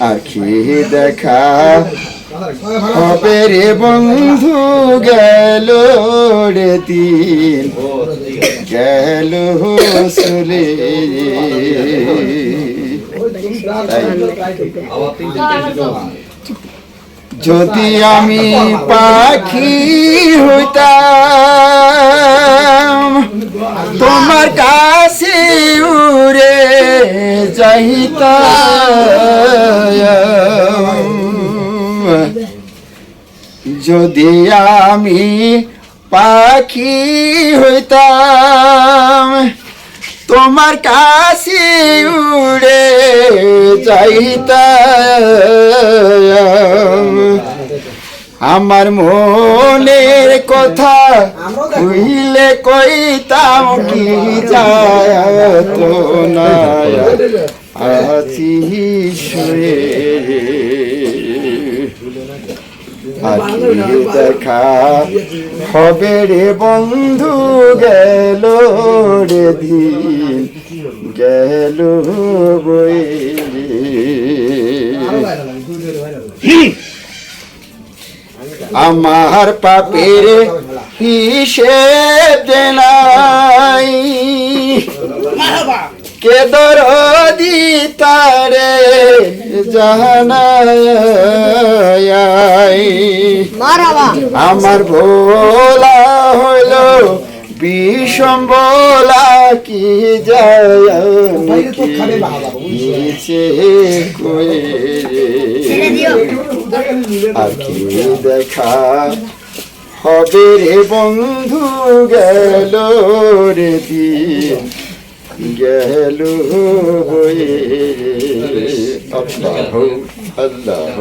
আখি দেখা হবে রে বন্ধু, গেল রে দিন গেল চলে যদি আমি পাখি হইতাম, তোমার কাছে উড়ে যাইতাম। যদি আমি পাখি হইতাম, তোমার কাছে উড়ে যাইতাম। আমার মনের কথা কইলে কইতাম কি যায় না। আছি শুয়ে আখি দেখা হবে রে বন্ধু গেল রে দিন গেল বই। আমার পাপের হিসেব নাই। কে দরদি তারে জানাই আমার ভোলা হইল বিষম বলা কি যায় নিচে কয়ে আখি দেখা হবে রে বন্ধু? গেল রে দিন গেল হয়ে। আল্লাহ আল্লাহ।